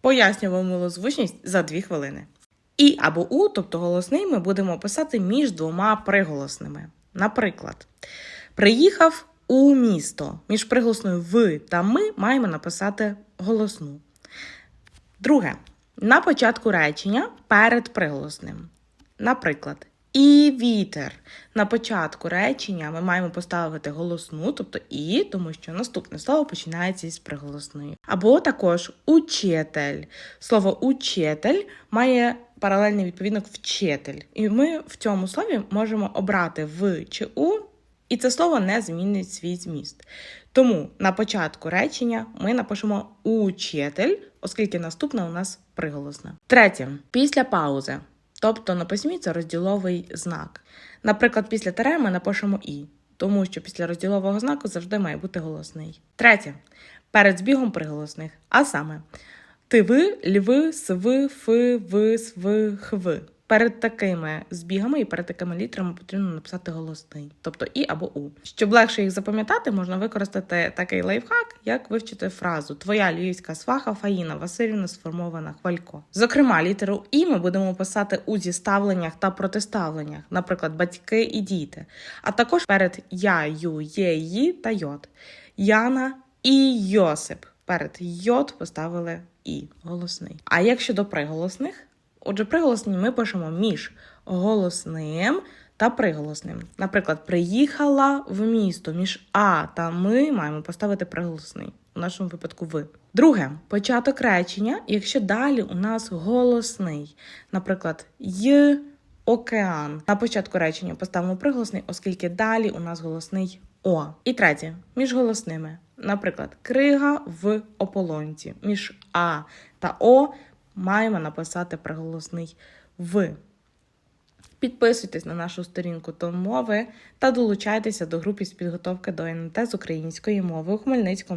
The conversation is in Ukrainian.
Пояснюємо милозвучність за 2 хвилини. І або у, тобто голосний, ми будемо писати між двома приголосними. Наприклад, приїхав у місто. Між приголосною в та ми маємо написати голосну. Друге. На початку речення перед приголосним. Наприклад, і вітер. На початку речення ми маємо поставити голосну, тобто і, тому що наступне слово починається із приголосної. Або також учитель. Слово учитель має паралельний відповідник вчитель. І ми в цьому слові можемо обрати в чи у, і це слово не змінить свій зміст. Тому на початку речення ми напишемо учитель, оскільки наступне у нас приголосне. Третє після паузи. Тобто на письмі це розділовий знак. Наприклад, після тире ми напишемо і, тому що після розділового знаку завжди має бути голосний. Третє. Перед збігом приголосних. А саме тиви, льви, сви, фи, ви, сви, хви. Перед такими збігами і перед такими літерами потрібно написати голосний, тобто і або у. Щоб легше їх запам'ятати, можна використати такий лайфхак, як вивчити фразу Твоя львівська сваха Фаїна Васильівна сформована хвалько. Зокрема, літеру і ми будемо писати у зіставленнях та протиставленнях, наприклад, батьки і діти, а також перед я, ю, є, ї та йод. Яна і Йосип. Перед йод поставили і голосний. А як щодо приголосних? Отже, приголосні ми пишемо між голосним та приголосним. Наприклад, приїхала в місто між А та ми маємо поставити приголосний. У нашому випадку ви. Друге, початок речення, якщо далі у нас голосний. Наприклад, й океан. На початку речення поставимо приголосний, оскільки далі у нас голосний О. І третє, між голосними. Наприклад, крига в ополонці. Між А та О маємо написати приголосний в. Підписуйтесь на нашу сторінку Тон мови та долучайтеся до групи з підготовки до НМТ з української мови у Хмельницькому.